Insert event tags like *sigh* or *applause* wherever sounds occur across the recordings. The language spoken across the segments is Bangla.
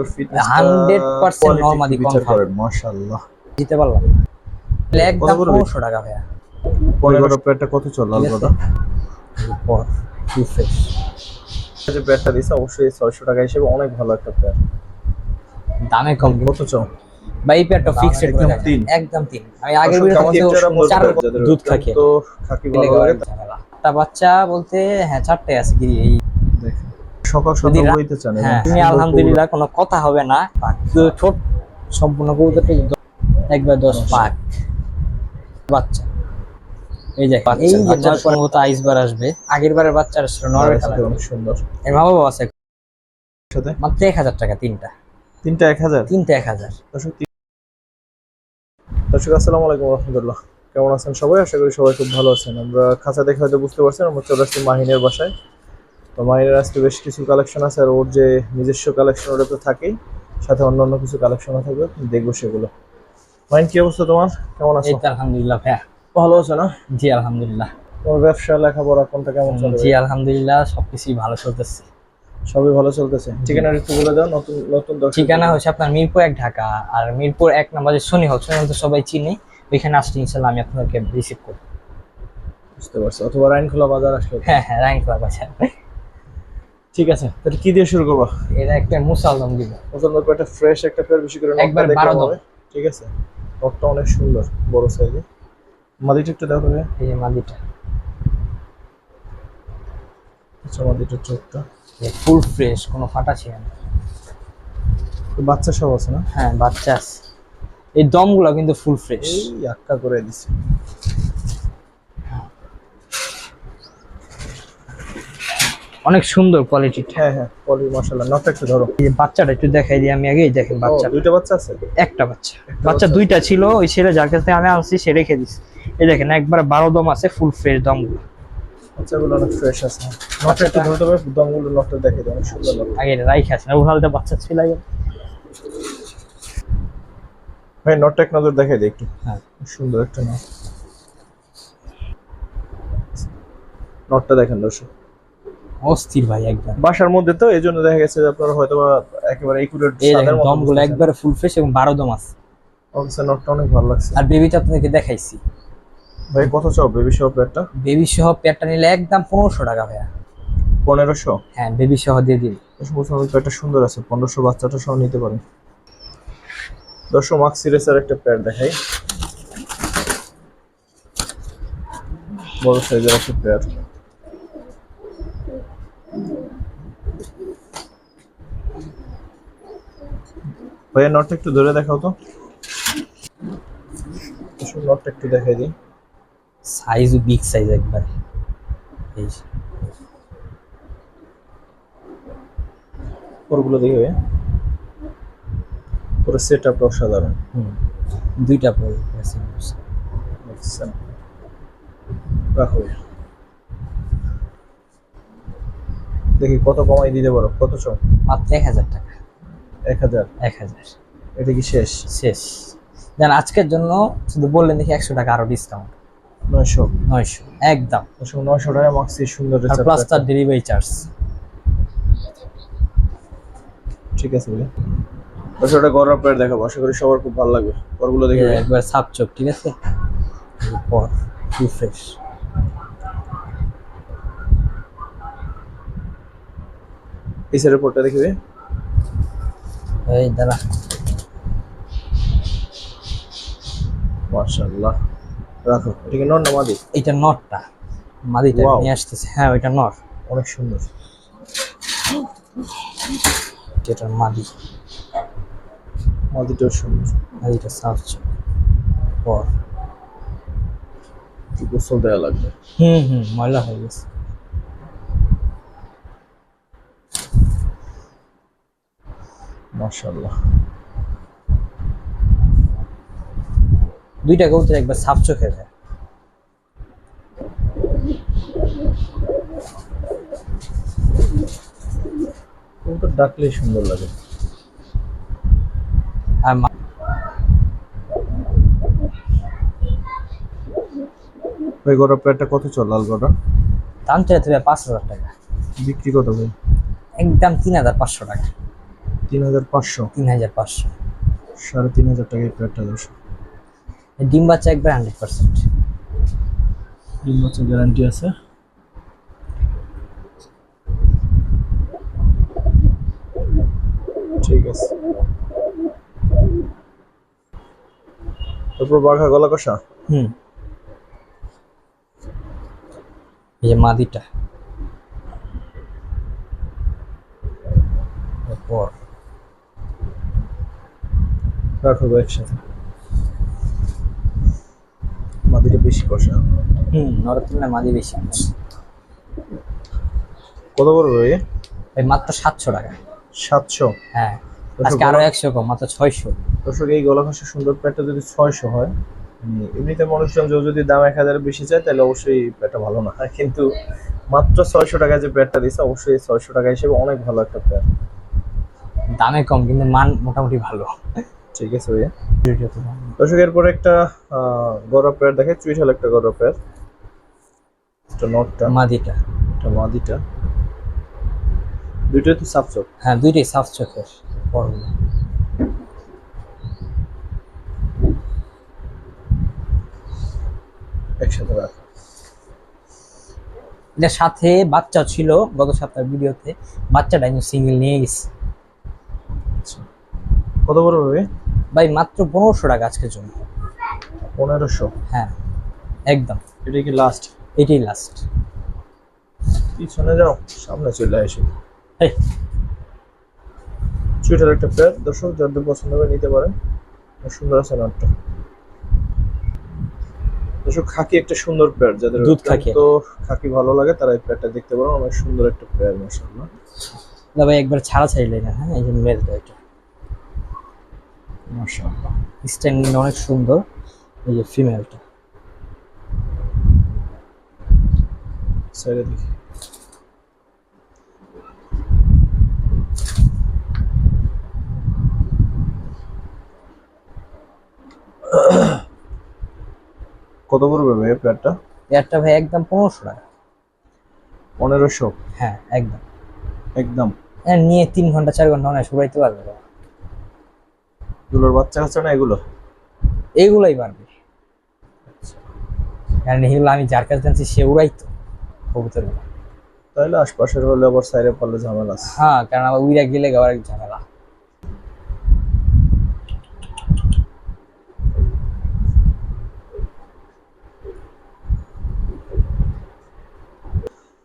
100% নরমাদি বিচার মাশাআল্লাহ। দিতে পারলাম। একদম কত করে পনেরোশো টাকা ভাইয়া। পনেরো প্যাডটা কত চল লাল ঠিক আছে। কথা পর টু যে প্যাডটা দিছে অবশ্যই ছয়শো টাকা হিসেবে অনেক ভালো একটা প্যাড দামে কম। কত চাও এই প্যাডটা ফিক্সড একদম তিন। একদম তিন। আমি আগের ভিডিওতে খাকি বলছি যারা চার দুধ খাকে। তো খাকি ভালো একটা বাচ্চা বলতে হ্যাঁ চারটে আছে গিরি এই দেখেন। সকাল সকাল হইতে চান হ্যাঁ তুমি আলহামদুলিল্লাহ কোনো কথা হবে না। ছোট সম্পূর্ণ কবুতরটা একবার দশ পাক। বাচ্চা। এই যে এই যে বাচ্চার মতো আইসবার আসবে। আগের বারের বাচ্চার ছিল নরওয়ে কালার অনেক সুন্দর। এর মা বাবা আছে সাথে? মাত্র এক হাজার টাকা তিনটা। দর্শক দর্শক আসসালামু আলাইকুম রহমতুল্লাহ। কেমন আছেন সবাই? আশা করি সবাই খুব ভালো আছেন। আমরা খাঁচা দেখে হয়তো বুঝতে পারছেন আমরা চলে আসছি মাহিনের বাসায়। তো মাহিনের আজকে বেশ কিছু কালেকশন আছে আর ওর যে নিজস্ব কালেকশন ওটা তো থাকেই সাথে অন্য অন্য কিছু কালেকশনও থাকবে দেখব সেগুলো। মাইন কি অবস্থা তোমার? কেমন আছো? আলহামদুলিল্লাহ ভাইয়া। ভালো আছো না? জি আলহামদুলিল্লাহ। তোমার ব্যবসা লেখাপড়া কোনটা কেমন চলে জি আলহামদুলিল্লাহ সবকিছুই ভালো চলতেছে। সবই ভালো চলতেছে? ঠিকানা একটু বলে দাও নতুন নতুন ঠিকানা হচ্ছে আপনার মিরপুর এক ঢাকা আর মিরপুর এক নাম্বার যে শনি হল শনি হল তো সবাই চিনি। ওইখানে আসলে ইনশাল্লাহ আমি আপনাদেরকে রিসিভ করব। বুঝতে পারছ অথবা রাইনখোলা বাজার আসলে। হ্যাঁ হ্যাঁ রাইন ক্লাব আছে ঠিক আছে তাহলে কি দিয়ে শুরু করব? এটা একটা মুসালদম দিব। প্রথম দেখব একটা ফ্রেশ একটা পেয়ার বেশি করে একবার বারো দম। ঠিক আছে? নখটা অনেক সুন্দর বড় সাইজে মাদিটা একটু দেখো এই যে মাদিটা। আচ্ছা মাদিটার চোখটা। ফুল ফ্রেশ কোনো ফাটা ছিল না। তো বাচ্চা সব আছে না? হ্যাঁ বাচ্চা আছে। এই দমগুলো কিন্তু ফুল ফ্রেশ এই আক্কা করে দিছে। অনেক সুন্দর কোয়ালিটি হ্যাঁ হ্যাঁ পলি মশালা নখটা একটু ধরো। এই বাচ্চাটা একটু দেখাই দিই আমি আগেই দেখেন বাচ্চা দুইটা বাচ্চা আছে? একটা বাচ্চা। বাচ্চা দুইটা ছিল ওই ছেলে যার কাছ থেকে আমি আনছি সে রেখে দিছি। এই দেখেন একবার বারো দম আছে ফুল ফ্রেশ দমগুলো। বাচ্চাগুলো অনেক ফ্রেশ আছে। নখটা একটু ধরতে হবে দমগুলো নখটা দেখে দাও অনেক সুন্দর আগে রাইখে আছে ওখানে বাচ্চা ছিল আগে। ভাই নটটা এক নজর দেখাই দিই একটু। হ্যাঁ। সুন্দর একটা নখ নটটা দেখেন দর্শক। অস্থির ভাই একদম। বাসার মধ্যে তো এই জন্য দেখা গেছে আপনার হয়তো একেবারে একুরেট এই দেখেন দমগুলো একবারে ফুল ফ্রেশ এবং বারো দম আছে। অবশ্যই নটটা অনেক ভালো লাগছে। আর বেবিটা আপনাদেরকে দেখাইছি। ভাই কত চাও বেবি শপ প্যাডটা বেবি সহ পেয়ারটা নিলে একদম পনেরোশো টাকা ভাইয়া। পনেরোশো? হ্যাঁ বেবি সহ দিয়ে দিন। দিবি প্যাডটা সুন্দর আছে পনেরোশো বাচ্চাটা সহ নিতে পারেন। দশশো মার্ক সিরিজের একটা প্যাড দেখাই। বড় সাইজের একটা প্যাড ভাইয়া নটটা একটু ধরে দেখাও তো। নটটা একটু দেখাই দিই। সাইজ বিগ সাইজ একবারে। এই। ওরগুলো দেখে ভাইয়া। পুরো সেট আপ অসাধারণ। হুম। দুইটা পরে রাখো দেখি কত কমাই দিতে পারো? কত চাও? মাত্র এক হাজার টাকা। এক হাজার। এক হাজার। এটা কি শেষ? শেষ। দেন আজকের জন্য শুধু বললেন দেখি একশো টাকা আরও ডিসকাউন্ট নয়শো। নয়শো একদম। নয়শো টাকা মাক্সি সুন্দর প্লাস তার ডেলিভারি চার্জ ঠিক আছে নয়শো টাকা গরম প্লেট দেখাবো। আশা করি সবার খুব ভালো লাগবে। পরগুলো দেখে ভাই। একবার সাপ চোখ ঠিক আছে? পর টু ফ্রেশ এই সাইডের পরটা দেখি ভাই। এই দাঁড়া। মাশাআল্লাহ। রাখো এটা না মাদি? নটটা মাদিটা নিয়ে আসতেছে। হ্যাঁ ওইটা নর। অনেক সুন্দর। যেটা মাদি। মাদিটাও সুন্দর। মাদিটা চোখ পর। গোসল দেওয়া লাগবে। হুম হুম ময়লা হয়ে গেছে। মাশাআল্লাহ। দুইটা কবুতর একবার সাপ চোখের হয় কোনটা ডাকলেই সুন্দর লাগে। আর ভাই গড়া প্লেটটা কত চল লাল গড়া দাম চাইতে পাঁচ হাজার টাকা। বিক্রি কত ভাই? একদম তিন হাজার পাঁচশো টাকা। তিন হাজার পাঁচশো? তিন হাজার পাঁচশো। সাড়ে তিন হাজার টাকা এই পেয়ারটা দর্শক ডিম বাচ্চা একবার হান্ড্রেড পার্সেন্ট। তিন বছর গ্যারান্টি আছে। ঠিক আছে। তারপর বাঘা গলা কষা হুম। এই যে মাদিটা। তারপর একসাথে মাদিটা বেশি কষা। হুম নরের তুলনায় মাদি বেশি কত ভাই এই মাত্র সাতশো টাকা। সাতশো? হ্যাঁ আজকে আরও একশো কম মাত্র ছয়শো। দর্শক এই গলা কষা সুন্দর প্যাটটা যদি ছয়শো হয় মানে এমনিতে মানুষজন যদি দাম এক হাজার বেশি চায় তাহলে অবশ্যই প্যাটটা ভালো না। *laughs* কিন্তু মাত্র ছয়শো টাকায় যে প্যাটটা দিচ্ছে অবশ্যই ছয়শো টাকা হিসেবে অনেক ভালো একটা প্যাট দামে কম কিন্তু মান মোটামুটি ভালো। ঠিক আছে ভাইয়া? দর্শক এরপরে একটা গড়া পেয়ার দেখে চুইঠাল একটা গড়া পেয়ার। একটা নটটা। মাদিটা। একটা মাদিটা। দুইটাই তো সাফ চোখ। হ্যাঁ দুইটাই সাফ চোখের বড়গুলো। একসাথে রাখ। এটার সাথে বাচ্চা ছিল গত সপ্তাহের ভিডিওতে। বাচ্চাটা আমি সিঙ্গেল নিয়ে গেছি। কত বড় হবে? ভাই মাত্র পনেরোশো টাকা আজকের জন্য। পনেরোশো? হ্যাঁ একদম। এটা কি লাস্ট এটাই লাস্ট পিছনে যাও সামনে চলে আসি। এই। চুইটার একটা পেয়ার দর্শক যাদের পছন্দ হবে নিতে পারেন। সুন্দর আছে নাটটা দর্শক খাকি একটা সুন্দর পেয়ার যাদের দুধ খাকি। তো খাকি ভালো লাগে তারা এই পেয়ারটা দেখতে পারেন। অনেক সুন্দর একটা পেয়ার মাশাআল্লাহ। না ভাই একবার ছাড়া ছাড়লে না হ্যাঁ এই যে মেলটা এটা। মাশাআল্লাহ। স্ট্যান্ডিং অনেক সুন্দর এই যে ফিমেলটা সাইডে দেখি। কত পড়বে ভাই পেয়ারটা এয়ারটা ভাই একদম পনেরোশো টাকা। পনেরোশো? হ্যাঁ একদম। একদম। হ্যাঁ নিয়ে তিন ঘণ্টা চার ঘণ্টা অনেক শুকাইতে পারবে। এগুলোর বাচ্চা কাচ্চা না এগুলো? এইগুলাই পারবে কারণ এগুলো আমি যার কাছে জানছি সে উড়াই তো কবুতর তাহলে আশপাশের হলে আবার সাইডে পারলে ঝামেলা আছে। হ্যাঁ কারণ আবার উইরা গেলে আবার এক ঝামেলা।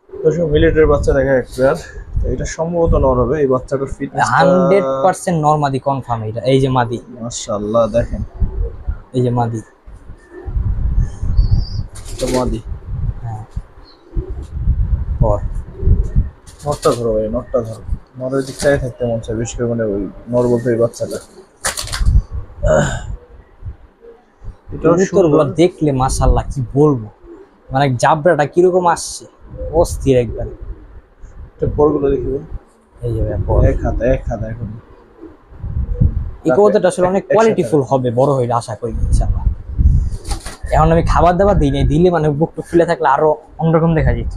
দর্শক মিলিটারির বাচ্চা দেখা এক পেয়ার তো এটা সম্ভবত নর হবে এই বাচ্চাটার ফিটনেস হান্ড্রেড পার্সেন্ট নর্মাদি কনফার্ম এটা এই যে মাদি। মাশাআল্লাহ দেখেন। এই যে মাদি। তো মাদি। হ্যাঁ। পর। নটটা ধরো ভাই নটটা ধরো। নরের দিক চাই থাকতে মন চায় বিশেষ করে মানে ওই নর বলতে ওই বাচ্চাটা। এটাও কবুতরগুলো দেখলে মাশাল্লাহ কি বলব? মানে জাবরাটা কীরকম আসছে অস্থির একবার। এটা পরগুলো দেখি এই যে এক হাত এক হাত এখন। এই কবুতরটা আসলে অনেক একসাথে কোয়ালিটিফুল হবে বড় হইলে আশা করি ইনশাল্লাহ এখন আমি খাবার দাবার দিই নাই দিলে মানে বুকটা ফুলে থাকলে আরও অন্যরকম দেখা যেত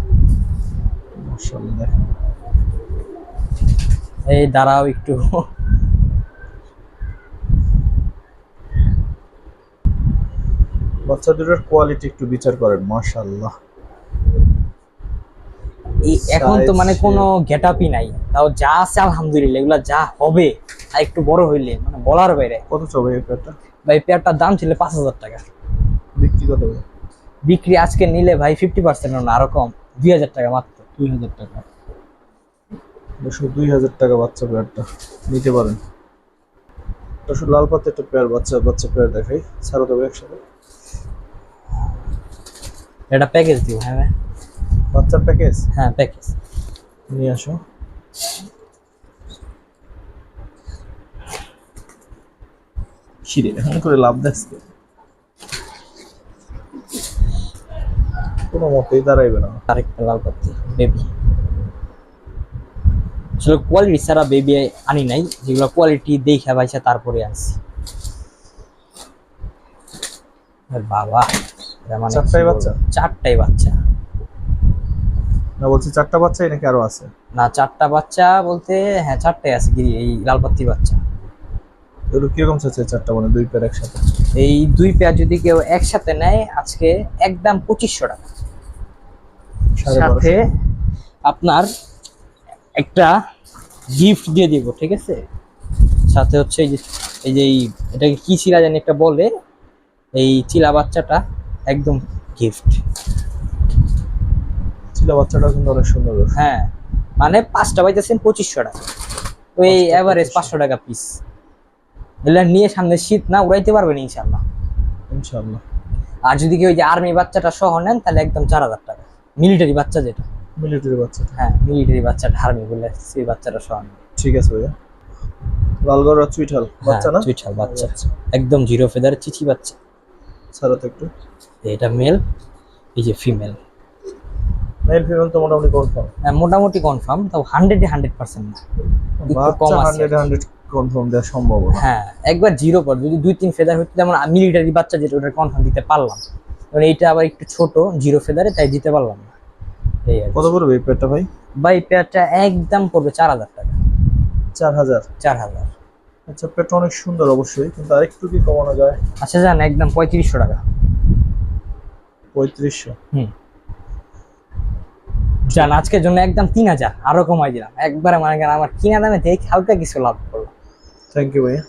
এই দাঁড়াও একটু। বাচ্চা দুটোর কোয়ালিটি একটু বিচার করেন মাশাআল্লাহ। এই এখন তো মানে কোনো গেট আপই নাই। তাও যা আছে আলহামদুলিল্লাহ এগুলা যা হবে আর একটু বড় হইলে মানে বলার বাইরে। কত চবে এই পেয়ারটা ভাই পেয়ারটার দাম ছিল পাঁচ হাজার টাকা। বিক্রি কত বিক্রি আজকে নিলে ভাই ফিফটি পার্সেন্ট না আরও কম দুই হাজার টাকা মাত্র। দুই হাজার টাকা। দুশো দুই হাজার টাকা বাচ্চা পেয়ারটা নিতে পারেন। দুশো লাল পাতে একটা পেয়ার বাচ্চা বাচ্চা পেয়ার দেখাই। ছাড়ো তবে একসাথে। এটা প্যাকেজ দিব হ্যাঁ ভাই? বাচ্চার প্যাকেজ হ্যাঁ প্যাকেজ নিয়ে আসো। করে লাভ দেখছে। কোনো মতেই দাঁড়াইবে না। আরেকটা লাল পাত্তি বেবি আসলে কোয়ালিটি ছাড়া বেবি আনি নাই যেগুলো কোয়ালিটি দেখে পাইছে তারপরে আনছি। আর বাবা মানে চারটাই বাচ্চা? চারটাই বাচ্চা। না বলছি চারটা বাচ্চাই নাকি আরও আছে? না চারটা বাচ্চা বলতে হ্যাঁ চারটাই আছে গিরি এই লালপাত্তি বাচ্চা। এগুলো কীরকম চাচ্ছে চারটা মানে দুই পেয়ার একসাথে? এই দুই পেয়ার যদি কেউ একসাথে নেয় আজকে একদম পঁচিশশো টাকা। সাথে আপনার একটা গিফট দিয়ে দিব ঠিক আছে? সাথে হচ্ছে এই যে এই যে এটাকে কি চিলা জানি একটা বলে এই চিলা বাচ্চাটা একদম গিফট ছিল বাচ্চাটা কিন্তু অনেক সুন্দর হ্যাঁ মানে পাঁচটা পাইতেছেন পঁচিশশো টাকা। ওই পাঁচটা এভারেজ পাঁচশো টাকা পিস এগুলা নিয়ে সামনে শীত না উড়াইতে পারবেন ইনশাল্লাহ ইনশাল্লাহ আর যদি কেউ যে আর্মি বাচ্চাটা সহ নেন তাহলে একদম চার হাজার টাকা। মিলিটারি বাচ্চা যেটা। মিলিটারি বাচ্চা। হ্যাঁ মিলিটারি বাচ্চাটা আর্মি বলে সেই বাচ্চাটা সহ নেন। ঠিক আছে ভাইয়া। লালগড় চুইঠাল বাচ্চা না? হ্যাঁ, চুইঠাল বাচ্চা। একদম জিরো ফেদার চিচি বাচ্চা। তো একটু। এটা মেল এই যে ফিমেল মেল ফিমেল তো মোটামুটি কনফার্ম মোটামুটি কনফার্ম তাও হান্ড্রেডে হান্ড্রেড পার্সেন্ট না। একটু কম আছে। হান্ড্রেড হান্ড্রেড কনফার্ম দেওয়া সম্ভব হ্যাঁ একবার জিরো পর যদি দুই তিন ফেদার হতো যেমন মিলিটারি বাচ্চা যেটা ওটা কনফার্ম দিতে পারলাম। কারণ এইটা আবার একটু ছোট জিরো ফেদারে তাই দিতে পারলাম না। এই কত পড়বে এই পেয়ারটা ভাই? এই পেয়ারটা একদম পড়বে চার হাজার টাকা। চার হাজার? চার হাজার। আচ্ছা পেয়ারটা অনেক সুন্দর অবশ্যই কিন্তু আরেকটু কি কমানো যায়? আচ্ছা যান একদম পঁয়ত্রিশশো টাকা। পঁয়ত্রিশশো। হুম। যান আজকের জন্য একদম তিন হাজার। আরও কমাই দিলাম। একবারে মানে কেন আমার কিনা দামে দেখে হালকা কিছু লাভ করল থ্যাংক ইউ ভাইয়া।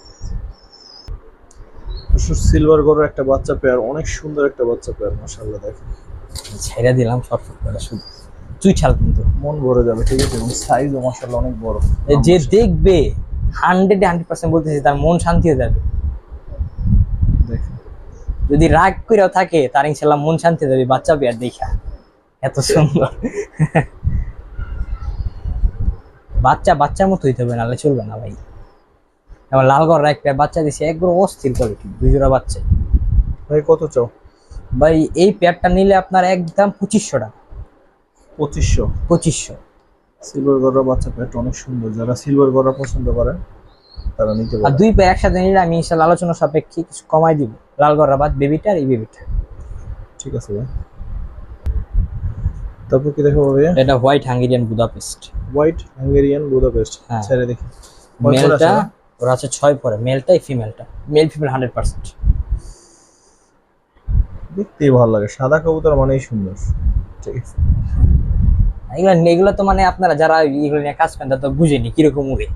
সিলভার গড়ের একটা বাচ্চা পেয়ার অনেক সুন্দর একটা বাচ্চা পেয়ার মাশাআল্লাহ দেখেন। ছেড়ে দিলাম শর্টফট করে শুধু চুই ছাল কিন্তু। মন ভরে যাবে ঠিক আছে এবং সাইজও মাশাআল্লাহ অনেক বড়। যে দেখবে হান্ড্রেড হান্ড্রেড পার্সেন্ট বলতেছি তার মন শান্তি হয়ে যাবে। যদি রাগ করেও থাকে তার ইনশাল্লাহ মন শান্তি যাবে বাচ্চা বিয়ার দেখা। এত সুন্দর। বাচ্চা বাচ্চার মতো হইতে হবে নাহলে চলবে না ভাই। এবার লালগড় একটা বাচ্চা দিছে একবার অস্থির কোয়ালিটি দুই জোড়া বাচ্চা। ভাই কত চাও? ভাই এই পেয়ারটা নিলে আপনার একদম পঁচিশশো টাকা। পঁচিশশো? পঁচিশশো। সিলভার গড়ের বাচ্চা পেয়ারটা অনেক সুন্দর। যারা সিলভার গড়া পছন্দ করেন তারা নিতে পারে আর দুই পেয়ার একসাথে নিলে আমি ইনশাল্লাহ আলোচনা সাপেক্ষে কিছু কমাই দিব। লালগড় বাদ বেবিটা আর এই বেবিটা ঠিক আছে ভাই। তারপর কি দেখাবো ভাইয়া? এটা white Hungarian Budapest white Hungarian Budapest হ্যাঁ। ছেড়ে দেখি। মেলটা? ওরা আছে ছয় পরে। মেলটাই ফিমেলটা মেল ফিমেল হান্ড্রেড পার্সেন্ট দেখতেই ভালো লাগে। সাদা কবুতর মানেই সুন্দর। ঠিক আছে। এগুলো এগুলো তো মানে আপনারা যারা এগুলো নিয়ে কাজ করেন তারা তো বুঝেনি কীরকম উড়ে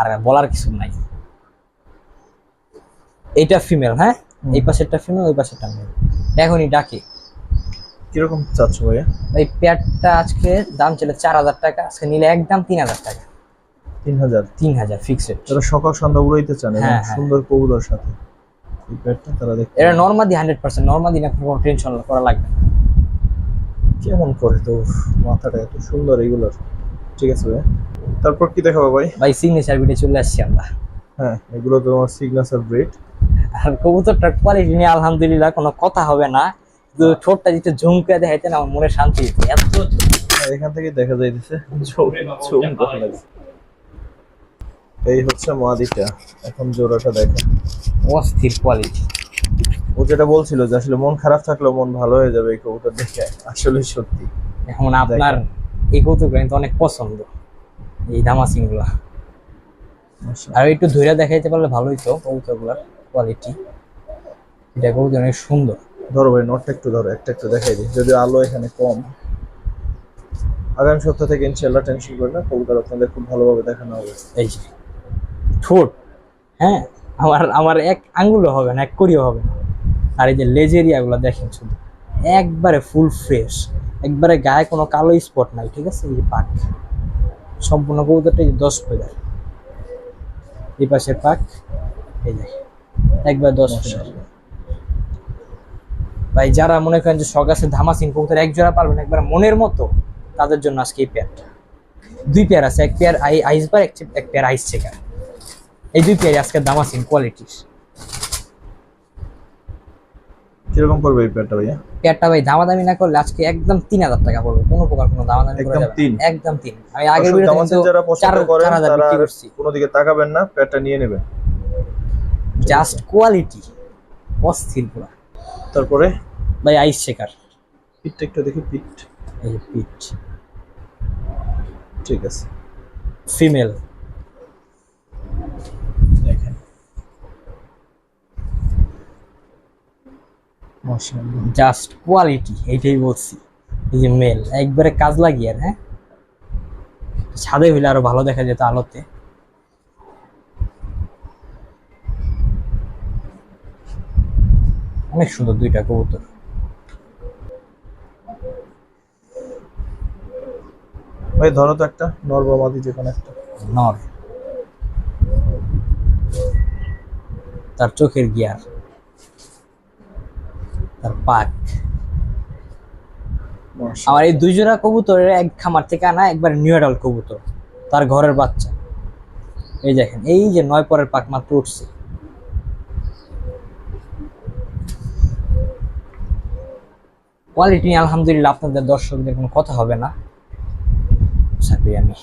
আর বলার কিছু নাই। এইটা ফিমেল হ্যাঁ? এই পাশেরটা ফিমেল ওই পাশেরটা মেল এখনই ডাকে। কীরকম চাচ্ছ ভাইয়া? এই পেয়ারটা আজকে দাম ছিল চার হাজার টাকা আজকে নিলে একদম তিন হাজার টাকা। তিন হাজার? তিন হাজার ফিক্সড যারা সকাল সন্ধ্যা উড়াইতে চান এবং হ্যাঁ, হ্যাঁ। সুন্দর কবুতর সাথে এই পেয়ারটা তারা দেখতে এটা নর্মাদি হান্ড্রেড পার্সেন্ট নর্মাদি না কোনো টেনশন করা লাগবে না। কেমন করে তো মাথাটা এত সুন্দর এগুলোর। ঠিক আছে ভাই তারপর কি দেখাবো ভাই? ভাই সিগনেচার ভিডিও চলে আসছি আমরা। হ্যাঁ এগুলো তো আমার সিগনেচার ব্রেড আর কবুতরটার কোয়ালিটি নিয়ে আলহামদুলিল্লাহ কোনো কথা হবে না। ঠোঁটটা যেটা ঝুমকে দেখাইতে না আমার মনে শান্তি। এত এখান থেকে দেখা যাইতেছে। দেখা এই হচ্ছে মাদিটা। এখন জোড়াটা দেখো অস্থির কোয়ালিটি ও যেটা বলছিল যে আসলে মন খারাপ থাকলেও মন ভালো হয়ে যাবে এই কবুতর দেখে আসলে সত্যি। এখন আপনার এই কৌতুকগুলো কিন্তু অনেক পছন্দ এই দামাসিংগুলা আর একটু ধৈর্য দেখাইতে পারলে ভালো হইতো কবুতরগুলার কোয়ালিটি এটা কবুতর অনেক সুন্দর। ধরো ভাই নোটটা একটু ধরো একটা একটু দেখাই দিই। যদি আলো এখানে কম। আগামী সপ্তাহ থেকে ইনশাল্লাহ টেনশন করে না কবুতর আপনাদের খুব ভালোভাবে দেখানো হবে। এই যে ঠোঁট। হ্যাঁ আমার আমার এক আঙ্গুলও হবে না এক করিও হবে না। আর এই যে লেজেরিয়াগুলো দেখেন শুধু। একবারে ফুল ফ্রেশ একবারে গায়ে কোনো কালো স্পট নাই ঠিক আছে? এই যে পাক। সম্পূর্ণ কবুতরটা এই যে দশ ফেদার এই পাশের পাক এই যে একবার দশ ফেদার ভাই যারা মনে করেন যে শখ আছে ধামাসিন কবুতর এক জোড়া পারবেন একবার মনের মতো তাদের জন্য আজকে এই পেয়ারটা দুই পেয়ার আছে এক পেয়ার আই আইসবার এক এক পেয়ার আইস চেকার এই দুই পেয়ারই আজকে দামাসিন কোয়ালিটির কীরকম পড়বে এই প্যাডটা ভাইয়া? পেয়ারটা ভাই দামাদামি না করলে আজকে একদম তিন হাজার টাকা পড়বে কোনো প্রকার কোনো দামাদামি করা একদম যাবে তিন? একদম তিন। আমি আগের ভিডিওতে কিন্তু যারা চার পছন্দ করেন তারা কোনো দিকে তাকাবেন না প্যাডটা নিয়ে নেবেন। জাস্ট কোয়ালিটি অস্থির পুরা। তারপরে ভাই আইস চেকার পিঠটা একটু দেখি পিঠ। এই পিট ঠিক আছে। ফিমেল দেখেন। মাশাআল্লাহ। জাস্ট কোয়ালিটি এইটাই বলছি। এই যে মেল একবারে কাজ লাগিয়ে হ্যাঁ? ছাদে হইলে আরও ভালো দেখা যেত আলোতে। অনেক সুন্দর দুইটা কবুতর। ভাই ধরো তো একটা নর বা মাদি যে কোনো একটা। নর। তার চোখের গিয়ার। তার পাক। আমার এই দুই জোড়া কবুতরের এক খামার থেকে আনা একবার নিউ অ্যাডাল কবুতর তার ঘরের বাচ্চা। এই দেখেন এই যে নয় পরের পাক মাত্র উঠছে। কোয়ালিটি নিয়ে আলহামদুলিল্লাহ আপনাদের দর্শকদের কোনো কথা হবে না। সাবি আমি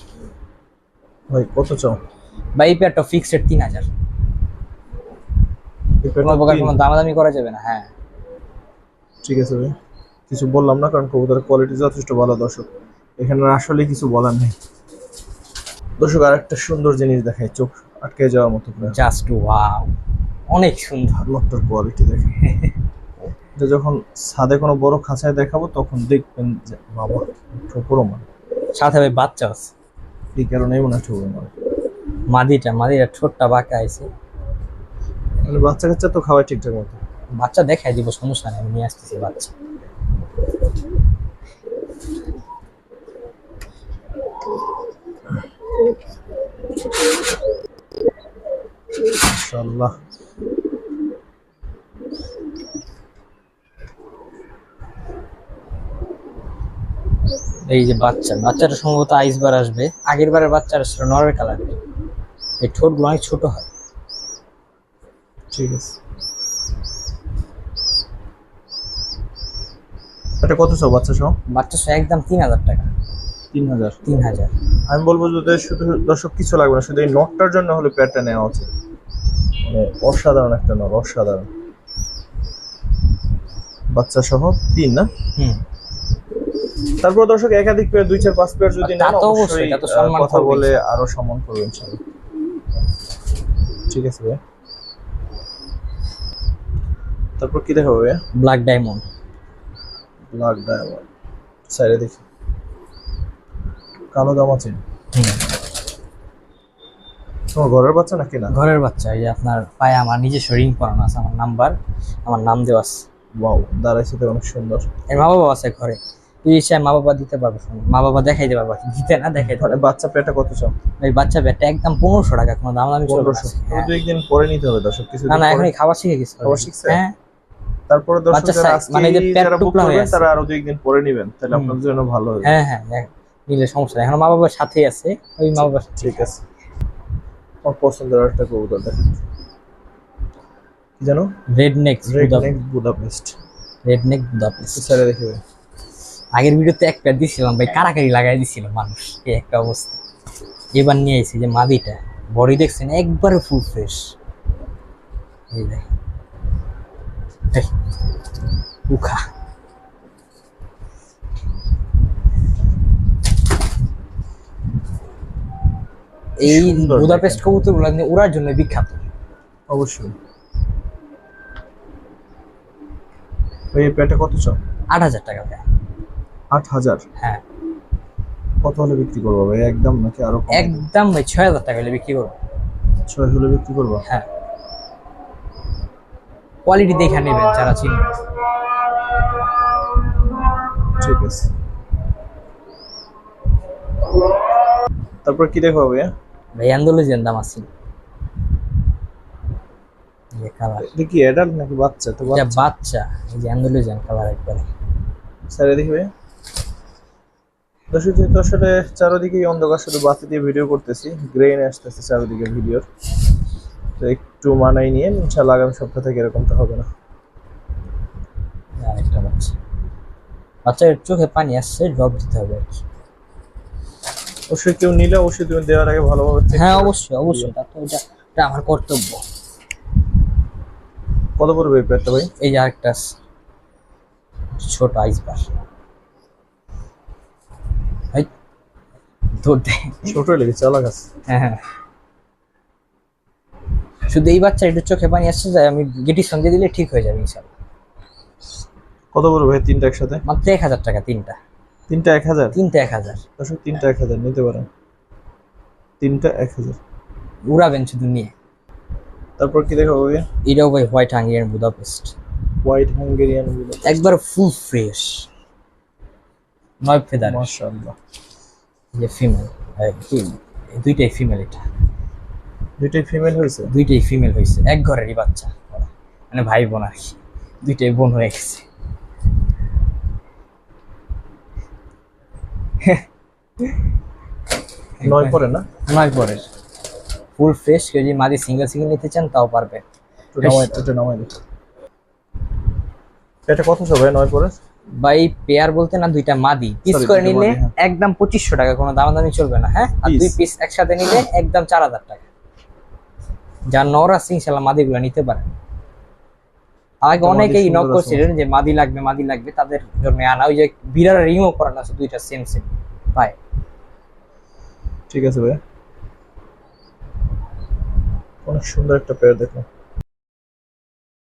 ভাই কত চাও? বা এই পেয়ারটা ফিক্সড তিন হাজার। কোনো প্রকার কোনো দামাদামি করা যাবে না হ্যাঁ। ঠিক আছে ভাই। কিছু বললাম না কারণ কবুতরের কোয়ালিটি যথেষ্ট ভালো দর্শক। এখানে আসলে কিছু বলার নেই। দর্শক আর একটা সুন্দর জিনিস দেখায় চোখ আটকে যাওয়ার মতো জাস্ট ওয়াও অনেক সুন্দর। লোকটার কোয়ালিটি দেখে এটা যখন ছাদে কোনো বড় খাঁচায় দেখাবো তখন দেখবেন যে বাবা ঠোকরো মানে সাথে ভাই বাচ্চা আছে। এই কারণেই মনে হয় ঠোকরো মানে মাদিটা মাদিটা ঠোঁটটা বাঁকা আছে। মানে বাচ্চা কাচ্চা তো খাওয়াই ঠিকঠাক মতো। বাচ্চা দেখাই দিব সমস্যা নেই আমি নিয়ে আসতেছি বাচ্চা। ইনশাল্লাহ এই যে বাচ্চা বাচ্চাটা সম্ভবত আইস বার আসবে। আগের বারের বাচ্চাটা ছিল নরের কালার এই ঠোঁটগুলো অনেক ছোট হয়। ঠিক আছে। এটা কত চাও বাচ্চা সহ বাচ্চা সহ একদম তিন হাজার টাকা। তিন হাজার। তিন হাজার। আমি বলব যদি শুধু দর্শক কিছু লাগবে না শুধু এই নটটার জন্য হলে প্যাডটা নেওয়া উচিত। মানে অসাধারণ একটা নট অসাধারণ। বাচ্চা সহ তিন না? হুম। তারপর দর্শক একাধিক পেয়ার দুই চার পাঁচ পেয়ার যদি নেন তো অবশ্যই, কথা বলে আরও সম্মান করবেন ইনশাআল্লাহ ঠিক আছে ভাইয়া। তারপর কি দেখাবো ভাইয়া? ব্ল্যাক ডায়মন্ড ব্ল্যাক ডায়মন্ড সাইডে দেখি। কালো জামা চেন। তোমার ঘরের বাচ্চা নাকি না? ঘরের বাচ্চা এই যে আপনার পায়ে আমার নিজস্ব রিং পরানো আছে আমার নাম্বার আমার নাম দেওয়া আছে। ওয়াও দাঁড়াইছে তো অনেক সুন্দর। এর মা বাবা আছে ঘরে। ইচ্ছায় মা বাবা দিতে পারবে মা বাবা দেখাইতে পারবে দিতে না দেখাইতে মানে বাচ্চা পেটা কত চাও? এই বাচ্চা ব্যাটটা একদম পনেরোশো টাকা কোনো দাম দামি পনেরোশো। দু একদিন পরে নিতে হবে দর্শক কিছু না না এখনই খাবার শিখে গেছে। খাবার শিখছে? হ্যাঁ। তারপরে দর্শক বাচ্চা যারা size, আজকে মানে যে book টুকরা হয়ে তারা আরও দু একদিন পরে নিবেন। তাহলে। আপনাদের জন্য ভালো হবে। হ্যাঁ হ্যাঁ নিলে সমস্যা নেই। এখন মা বাবার সাথেই আছে ওই মা বাবার ঠিক আছে। আমার পছন্দের একটা কবুতর দেখেন কি জানো? Red neck red neck Budapest red neck Budapest স্যারে দেখে ভাই। আগের ভিডিওতে এক প্যাট দিছিলাম ভাই কারাকারি লাগাই দিছিল মানুষ এই একটা অবস্থা। এবার নিয়ে এসেছি যে মাদিটা বডি দেখছেন একবারে ফুল ফ্রেশ এই দেখ এই, উখা। এই বুদাপেস্ট কবুতরগুলো ওড়ার জন্য বিখ্যাত। অবশ্যই। এই প্যাটে কত চাও? আট হাজার টাকা ভাই। আট হাজার। হ্যাঁ। কত হলে বিক্রি করব ভাই? একদম নাকি আরও একদম ভাই ছয় হাজার টাকা হলে বিক্রি করব। ছয় হলে বিক্রি করব? হ্যাঁ। কোয়ালিটি দেখে নেবেন যারা চিনবেন ঠিক আছে। তারপর কি দেখো ভাইয়া? ভাই অ্যান্ডোলজিয়ান দাম আছে। এটা কি অ্যাডাল্ট নাকি বাচ্চা? তো বাচ্চা। এই যে অ্যান্ডোলজিয়ান কালার একবারে। স্যারে দেখবে দর্শক যেহেতু আসলে চারোদিকেই অন্ধকার শুধু বাতি দিয়ে ভিডিও করতেছি। গ্রেন আসতেছে চারোদিকে ভিডিওর তো একটু মানাই নিয়ে ইনশাল্লাহ আগামী সপ্তাহ থেকে এরকমটা হবে না। আর একটা বাচ্চা বাচ্চার চোখে পানি আসছে ড্রপ দিতে হবে আর কি। অবশ্যই কেউ নিলে অবশ্যই তুমি দেওয়ার আগে ভালোভাবে হ্যাঁ অবশ্যই অবশ্যই। তা তো এটা এটা আমার কর্তব্য। কত পড়বে এই প্যাডটা ভাই? এই যে আরেকটা। ছোট আইসবার দেয়। ছোটই লেগে চালাক আছে। হ্যাঁ হ্যাঁ। শুধু এই বাচ্চা একটু চোখে পানি আসছে যায় আমি গেটির সঙ্গে দিলে ঠিক হয়ে যাবে ইনশাল্লাহ। কত বড় ভাই তিনটা একসাথে? মাত্র এক হাজার টাকা তিনটা। তিনটা এক হাজার? তিনটা এক হাজার। দর্শক তিনটা এক হাজার নিতে পারেন। তিনটা এক হাজার। উড়াবেন শুধু নিয়ে। তারপর কি দেখাবো ভাই এটাও ভাই white Hungarian Budapest. White Hungarian একবার ফুল ফ্রেশ। নয় ফেদার। মাশাআল্লাহ। যে ফিমেল দুইটাই ফিমেল এটা। দুইটাই ফিমেল হয়েছে? দুইটাই ফিমেল হয়েছে। এক ঘরেরই বাচ্চা মানে ভাই বোন আর কি। দুইটাই বোন হয়ে গেছে। নয় পরে না? নয় পরের। ফুল ফ্রেশ কেউ যদি মাদি সিঙ্গেল সিঙ্গেল নিতে চান তাও পারবে। এটা কত সবাই নয় পরে বাই পেয়ার বলতে না দুইটা মাদি। পিস করে নিলে হ্যাঁ। একদম পঁচিশশো টাকা কোনো দামাদামি চলবে না হ্যাঁ? আর দুই পিস একসাথে নিলে একদম চার হাজার টাকা। যার নর আছে ইনশাল্লাহ মাদিগুলো নিতে পারেন। মাদি অনেকেই নক করছিলেন যে মাদি লাগবে মাদি লাগবে তাদের জন্য আনা। ওই যে বিড়ার রিংও করানো আছে দুইটা সেম সেম পায় ঠিক আছে ভাই অনেক সুন্দর একটা পেয়ার দেখো